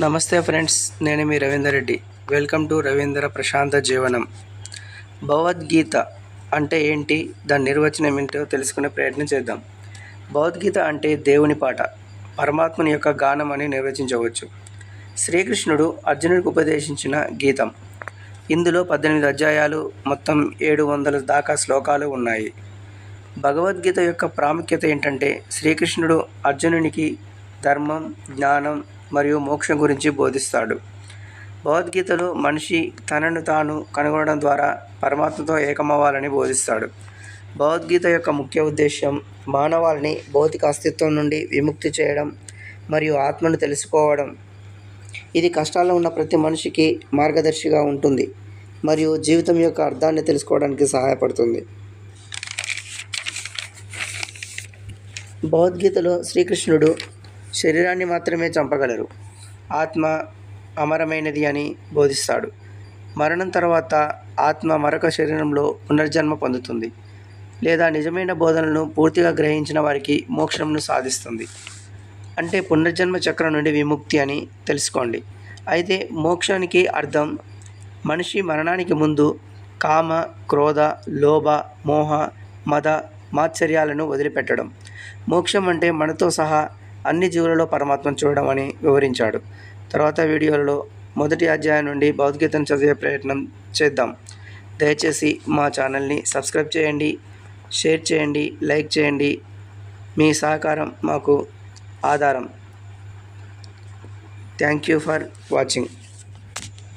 నమస్తే ఫ్రెండ్స్ నేను మీ Ravinder Reddy. Welcome to Ravindra Prashanta Jeevanam. Bhagavad Gita అంటే ఏంటి? దాని నిర్వచనం ఏంటో తెలుసుకునే ప్రయత్నం చేద్దాం. భగవద్గీత అంటే దేవుని పాట పరమాత్మని యొక్క గానం అని నిర్వచించవచ్చు. శ్రీకృష్ణుడు అర్జునుడికి ఉపదేశించిన గీతం. ఇందులో పద్దెనిమిది అధ్యాయాలు మొత్తం ఏడు వందల దాకా శ్లోకాలు ఉన్నాయి. భగవద్గీత యొక్క ప్రాముఖ్యత ఏంటంటే శ్రీకృష్ణుడు అర్జునునికి ధర్మం జ్ఞానం మరియు మోక్షం గురించి బోధిస్తాడు. భగవద్గీతలో మనిషి తనను తాను కనుగొనడం ద్వారా పరమాత్మతో ఏకమవ్వాలని బోధిస్తాడు. భగవద్గీత యొక్క ముఖ్య ఉద్దేశం మానవాళిని భౌతిక అస్తిత్వం నుండి విముక్తి చేయడం మరియు ఆత్మను తెలుసుకోవడం. ఇది కష్టాల్లో ఉన్న ప్రతి మనిషికి మార్గదర్శిగా ఉంటుంది మరియు జీవితం యొక్క అర్థాన్ని తెలుసుకోవడానికి సహాయపడుతుంది. భగవద్గీతలో శ్రీకృష్ణుడు శరీరాన్ని మాత్రమే చంపగలరు. ఆత్మ అమరమైనది అని బోధిస్తాడు. మరణం తర్వాత ఆత్మ మరొక శరీరంలో పునర్జన్మ పొందుతుంది లేదా నిజమైన బోధనలను పూర్తిగా గ్రహించిన వారికి మోక్షంను సాధిస్తుంది. అంటే పునర్జన్మ చక్రం నుండి విముక్తి అని తెలుసుకోండి. అయితే మోక్షానికి అర్థం మనిషి మరణానికి ముందు కామ క్రోధ లోభ మోహ మద మాత్సర్యాలను వదిలిపెట్టడం. మోక్షం అంటే మనతో సహా అన్ని జీవులలో పరమాత్మను చూడడం అని వివరించాడు. తర్వాత వీడియోలలో మొదటి అధ్యాయం నుండి భౌతికతను చదివే ప్రయత్నం చేద్దాం. దయచేసి మా ఛానల్ని సబ్స్క్రైబ్ చేయండి షేర్ చేయండి లైక్ చేయండి. మీ సహకారం మాకు ఆధారం. Thank you for watching.